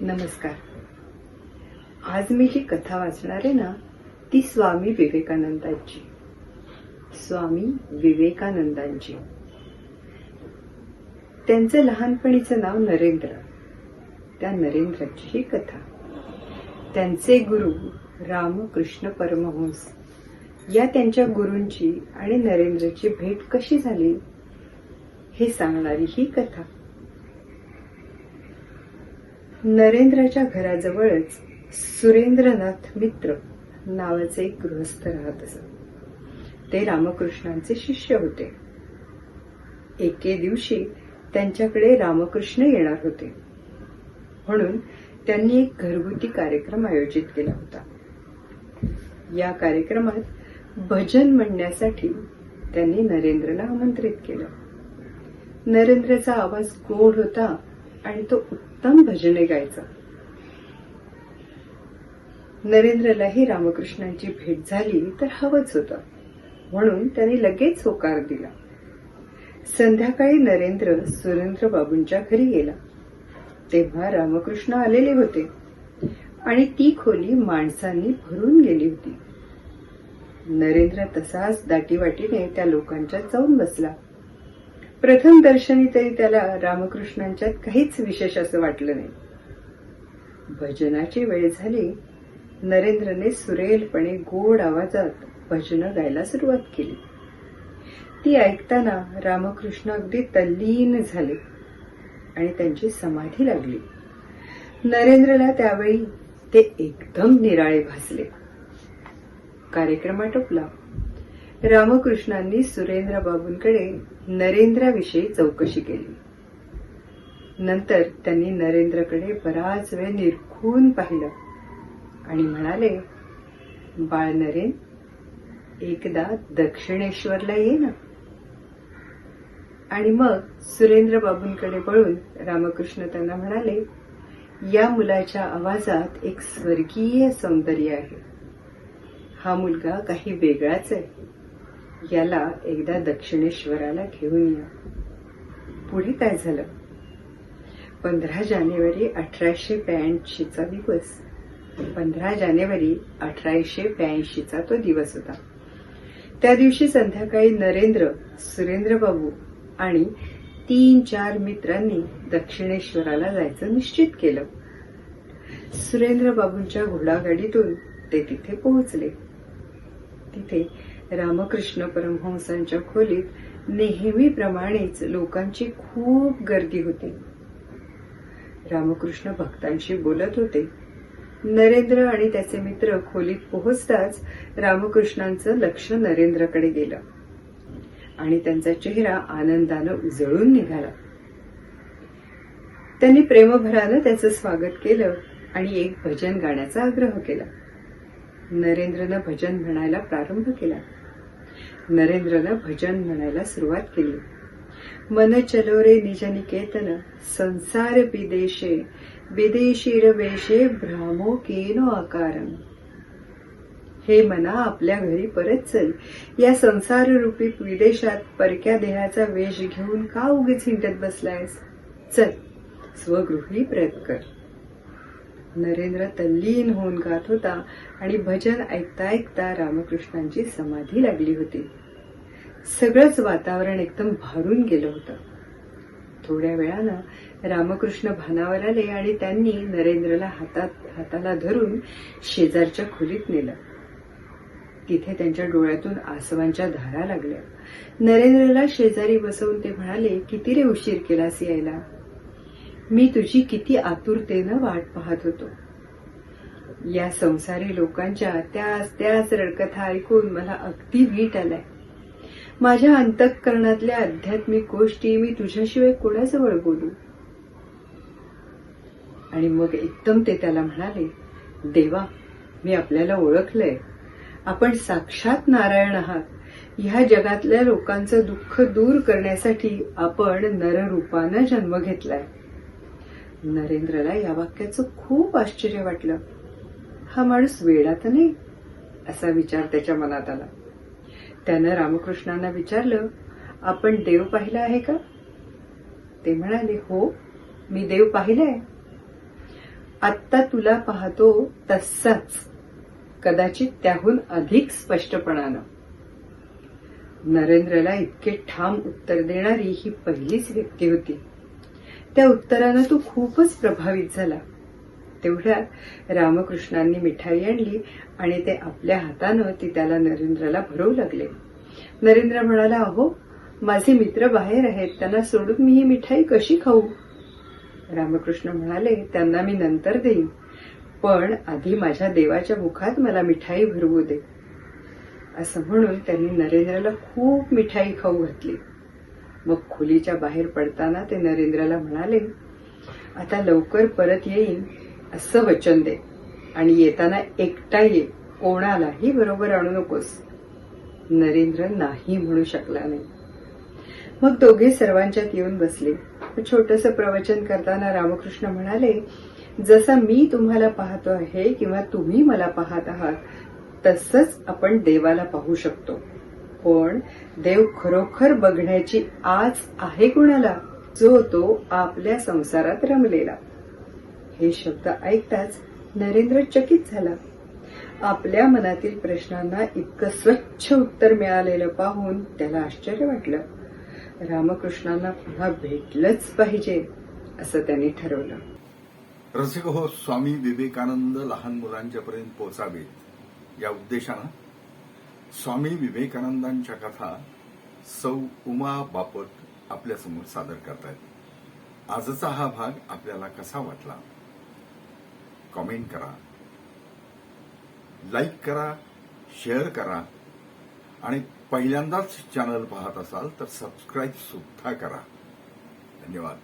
नमस्कार. आज मी जी कथा वाचणार आहे ना ती स्वामी विवेकानंदांची. स्वामी विवेकानंदांची. त्यांचं लहानपणीचं नाव नरेंद्र. त्या नरेंद्राची ही कथा. त्यांचे गुरु रामकृष्ण परमहंस. या त्यांच्या गुरूंची आणि नरेंद्रची भेट कशी झाली हे सांगणारी ही कथा. नरेंद्राच्या घराजवळच सुरेंद्रनाथ मित्र नावाचे एक गृहस्थ राहत असत. ते रामकृष्णांचे शिष्य होते. एके दिवशी त्यांच्याकडे रामकृष्ण येणार होते. म्हणून त्यांनी एक घरगुती कार्यक्रम आयोजित केला होता. या कार्यक्रमात भजन म्हणण्यासाठी त्यांनी नरेंद्रला आमंत्रित केलं. नरेंद्रचा आवाज गोड होता आणि तो उत्तम भजने गायचं. नरेंद्रलाही रामकृष्णांची भेट झाली तर हवंच होतं. म्हणून त्यांनी लगेच होकार दिला. संध्याकाळी नरेंद्र सुरेंद्र बाबूंच्या घरी गेला. तेव्हा रामकृष्ण आलेले होते. आणि ती खोली माणसांनी भरून गेली होती. नरेंद्र तसाच दाटीवाटीने त्या लोकांच्या जाऊन बसला. प्रथम दर्शनी तरी त्याला रामकृष्णांच्यात काहीच विशेष असं वाटलं नाही. भजनाची वेळ झाली. नरेंद्रने सुरेलपणे गोड आवाजात भजनं गायला सुरुवात केली. ती ऐकताना रामकृष्ण अगदी तल्लीन झाले आणि त्यांची समाधी लागली. नरेंद्रला त्यावेळी ते एकदम निराळे भासले. कार्यक्रम आटोपला. रामकृष्णांनी सुरेंद्र बाबूंकडे नरेंद्राविषयी चौकशी केली. नंतर त्यांनी नरेंद्रकडे बराच वेळ निरखून पाहिलं आणि म्हणाले बाळ नरेन एकदा दक्षिणेश्वरला ये ना. आणि मग सुरेंद्र बाबूंकडे वळून रामकृष्ण त्यांना म्हणाले या मुलाच्या आवाजात एक स्वर्गीय सौंदर्य आहे. हा मुलगा काही वेगळाच आहे. याला एकदा दक्षिणेश्वराला घेऊन या. पुढे काय झालं? पंधरा जानेवारी अठराशे ब्याऐंशीचा दिवस. पंधरा जानेवारी अठराशे ब्याऐंशीचा तो दिवस होता. त्या दिवशी संध्याकाळी नरेंद्र सुरेंद्र बाबू आणि तीन चार मित्रांनी दक्षिणेश्वराला जायचं निश्चित केलं. सुरेंद्र बाबूंच्या घोडागाडीतून ते तिथे पोहोचले. तिथे रामकृष्ण परमहंसांच्या खोलीत नेहमीप्रमाणेच लोकांची खूप गर्दी होती. रामकृष्ण भक्तांशी बोलत होते. नरेंद्र आणि त्याचे मित्र खोलीत पोहोचताच रामकृष्णांचं लक्ष नरेंद्रकडे गेलं आणि त्यांचा चेहरा आनंदानं उजळून निघाला. त्यांनी प्रेमभरानं त्याचं स्वागत केलं आणि एक भजन गाण्याचा आग्रह केला. नरेंद्रनं भजन म्हणायला प्रारंभ केला. नरेंद्रनं भजन म्हणायला सुरुवात केली. मन चलो रे निज निकेतन संसार विदेशे विदेशीर वेशे भ्रामो केनो आकारम हे मना आपल्या घरी परत चल. या संसार रूपी विदेशात परक्या देहाचा वेश घेऊन का उगीच हिंडत बसलायस? चल स्वगृही प्रयत्न कर. नरेंद्र तल्लीन होऊन गात होता आणि भजन ऐकता ऐकता रामकृष्णांची समाधी लागली होती. सगळंच वातावरण एकदम भारून गेलं होतं. थोड्या वेळानं रामकृष्ण भानावर आले आणि त्यांनी नरेंद्रला हातात हाताला धरून शेजारच्या खोलीत नेलं. तिथे त्यांच्या डोळ्यातून आसवांच्या धारा लागल्या. नरेंद्रला शेजारी बसवून ते म्हणाले किती रे उशीर केलास यायला? मी तुझी किती आतुरतेनं वाट पाहत होतो. या संसारी लोकांच्या त्याच त्याच रडकथा ऐकून मला अगदी वीट आलाय. माझ्या अंतःकरणातल्या आध्यात्मिक गोष्टी मी तुझ्याशिवाय कोणाजवळ बोलू? आणि मग एकदम ते त्याला म्हणाले देवा मी आपल्याला ओळखलंय. आपण साक्षात नारायण आहात. ह्या जगातल्या लोकांचं दुःख दूर करण्यासाठी आपण नररूपानं जन्म घेतलाय. नरेंद्रला या वाक्याचं खूप आश्चर्य वाटलं. हा माणूस वेडा तर नाही असा विचार त्याच्या मनात आला. त्यानं रामकृष्णांना विचारलं आपण देव पाहिला आहे का? ते म्हणाले हो मी देव पाहिलाय. आत्ता तुला पाहतो तसाच कदाचित त्याहून अधिक स्पष्टपणानं. नरेंद्रला इतके ठाम उत्तर देणारी ही पहिलीच व्यक्ती होती. त्या उत्तरानं तो खूपच प्रभावित झाला. तेवढ्यात रामकृष्णांनी मिठाई आणली आणि ते आपल्या हातानं ती त्याला नरेंद्रला भरवू लागले. नरेंद्र म्हणाला अहो माझे मित्र बाहेर आहेत त्यांना सोडून मी ही मिठाई कशी खाऊ? रामकृष्ण म्हणाले त्यांना मी नंतर देईन पण आधी माझ्या देवाच्या मुखात मला मिठाई भरवू दे. असं म्हणून त्यांनी नरेंद्रला खूप मिठाई खाऊ घातली. मग खोलीच्या बाहेर पडताना ते नरेंद्रला म्हणाले आता लवकर परत येईन असं वचन दे आणि येताना एकटा ये कोणालाही बरोबर आणू नकोस. नरेंद्र नाही म्हणू शकला नाही. मग दोघे सर्वांच्यात येऊन बसले. छोटस प्रवचन करताना रामकृष्ण म्हणाले जसा मी तुम्हाला पाहतो आहे किंवा तुम्ही मला पाहत आहात तसंच आपण देवाला पाहू शकतो. पण देव खरोखर बघण्याची आज आहे कुणाला जो तो आपल्या संसारात रमलेला. हे शब्द ऐकताच नरेंद्र चकित झाला. आपल्या मनातील प्रश्नांना इतकं स्वच्छ उत्तर मिळालेलं पाहून त्याला आश्चर्य वाटलं. रामकृष्णांना पुन्हा भेटलंच पाहिजे असं त्यांनी ठरवलं. रसिक हो स्वामी विवेकानंद लहान मुलांच्या पर्यंत पोचावेत या उद्देशानं स्वामी विवेकानंदांच्या कथा सौ उमा बापट आपल्यासमोर सादर करतायत. आजचा हा भाग आपल्याला कसा वाटला? कॉमेंट करा. लाईक करा शेअर करा. आणि पहिल्यांदाच चॅनल पाहत असाल तर सबस्क्राईब सुद्धा करा. धन्यवाद.